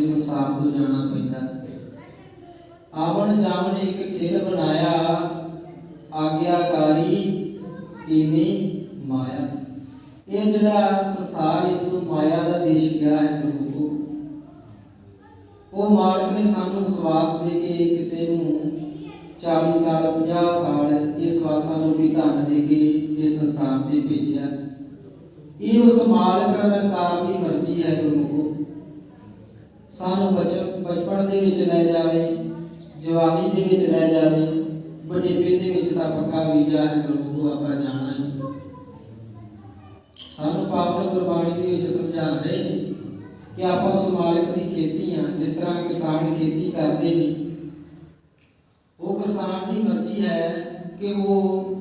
ਸੰਸਾਰ ਤੋਂ ਜਾਣਾ ਪੈਂਦਾ ਆਵਣ ਜਾਵਣ ਇੱਕ ਖੇਲ ਬਣਾਇਆ, ਆਗਿਆਕਾਰੀ ਕੀਨੀ ਮਾਇਆ। ਇਹ ਜਿਹੜਾ ਸੰਸਾਰ ਇਸ ਨੂੰ ਮਾਇਆ ਦਾ ਦੇਸ਼ ਗਿਆ ਹੈ ਪ੍ਰਭੂ। ਉਹ ਮਾਲਕ ਨੇ ਸਾਨੂੰ ਸਵਾਸ ਦੇ ਕੇ ਕਿਸੇ ਨੂੰ 40 ਸਾਲ 50 ਸਾਲ ਇਸ ਸਵਾਸਾਂ ਨੂੰ ਵੀ ਧਨ ਦੇ ਕੇ ਇਸ ਸੰਸਾਰ ਤੇ ਭੇਜਿਆ। ਇਹ ਉਸ ਮਾਲਕ ਨਿਰੰਕਾਰ ਦੀ ਮਰਜ਼ੀ ਹੈ ਗੁਰੂ ਸਾਨੂੰ ਬਚਪਨ ਬਚਪਨ ਦੇ ਵਿੱਚ ਲੈ ਜਾਵੇ, ਜਵਾਨੀ ਦੇ ਵਿੱਚ ਲੈ ਜਾਵੇ ਬੁਢੇਪੇ ਦੇ ਵਿੱਚ ਤਾਂ ਪੱਕਾ ਵੀਜ਼ਾ ਹੈ ਗੁਰਮੁਖੋ, ਆਪਾਂ ਜਾਣਾ ਹੈ ਸਾਨੂੰ ਪਾਵਨ ਗੁਰਬਾਣੀ ਦੇ ਵਿੱਚ ਸਮਝਾ ਰਹੇ ਨੇ ਕਿ ਆਪਾਂ ਉਸ ਮਾਲਕ ਦੀ ਖੇਤੀ ਆ, ਜਿਸ ਤਰ੍ਹਾਂ ਕਿਸਾਨ ਖੇਤੀ ਕਰਦੇ ਨੇ। ਉਹ ਕਿਸਾਨ ਦੀ ਮਰਜ਼ੀ ਹੈ ਕਿ ਉਹ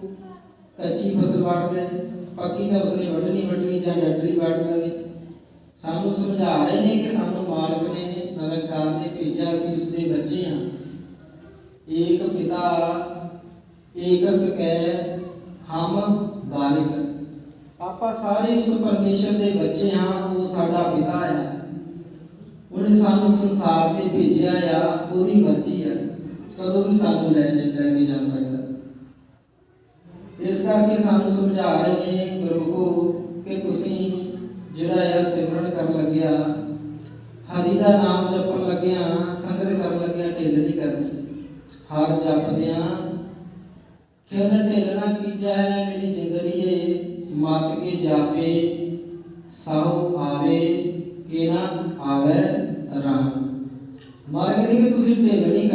ਕੱਚੀ ਫਸਲ ਵੱਢ ਲੈ ਪੱਕੀ ਤਾਂ ਉਸਨੇ ਵੱਢਣੀ ਵੱਢਣੀ ਜਾਂ ਡੱਡਰੀ ਵੱਢ ਲਵੇ। ਸਾਨੂੰ ਸਮਝਾ ਰਹੇ ਨੇ ਕਿ ਸਾਨੂੰ ਮਾਲਕ ਨੇ, ਨਿਰੰਕਾਰ ਨੇ ਭੇਜਿਆ ਸੀ ਉਸ ਬੱਚੇ ਹਾਂ ਏਕ ਪਿਤਾ, ਏਕ ਸਕੈ, ਹਮ ਬਾਰਿਕ। ਆਪਾਂ ਸਾਰੇ ਉਸ ਪਰਮੇਸ਼ਰ ਦੇ ਬੱਚੇ ਹਾਂ, ਉਹ ਸਾਡਾ ਪਿਤਾ ਹੈ। ਉਹਨੇ ਸਾਨੂੰ ਸੰਸਾਰ ਤੇ ਭੇਜਿਆ ਆ, ਉਹਦੀ ਮਰਜ਼ੀ ਹੈ। ਕਦੋਂ ਵੀ ਸਾਨੂੰ ਲੈ ਜਾ- ਲੈ ਕੇ ਜਾ ਸਕਦਾ। ਕਰਕੇ ਸਾਨੂੰ ਸਮਝਾ ਰਹੇ ਨੇ, ਗੁਰਮੁਖੋ, ਕਿ ਤੁਸੀਂ ਜਿਹੜਾ ਇਹ ਸਿਮਰਨ ਕਰਨ ਲੱਗਿਆ, ਹਰੀ ਦਾ ਨਾਮ ਜਪਣ ਲੱਗਿਆ, ਸੰਗਤ ਕਰਨ ਲੱਗਿਆ, ਢਿੱਲ ਨਹੀਂ ਕਰਨੀ। ਹਰ ਜਪਦਿਆਂ ਖਿਨ ਢਿੱਲਣਾ ਕੀਜਾ, ਮੇਰੀ ਜਿੰਦੜੀਏ, ਮਤ ਕੇ ਜਾਪੇ ਸਾਉ ਆਵੇ ਕਿ ਨਾ ਆਵੇ ਰਾਮ। ਮਾਰਗ ਦੀ ਕਿ ਤੁਸੀਂ ਢਿੱਲ ਨਹੀਂ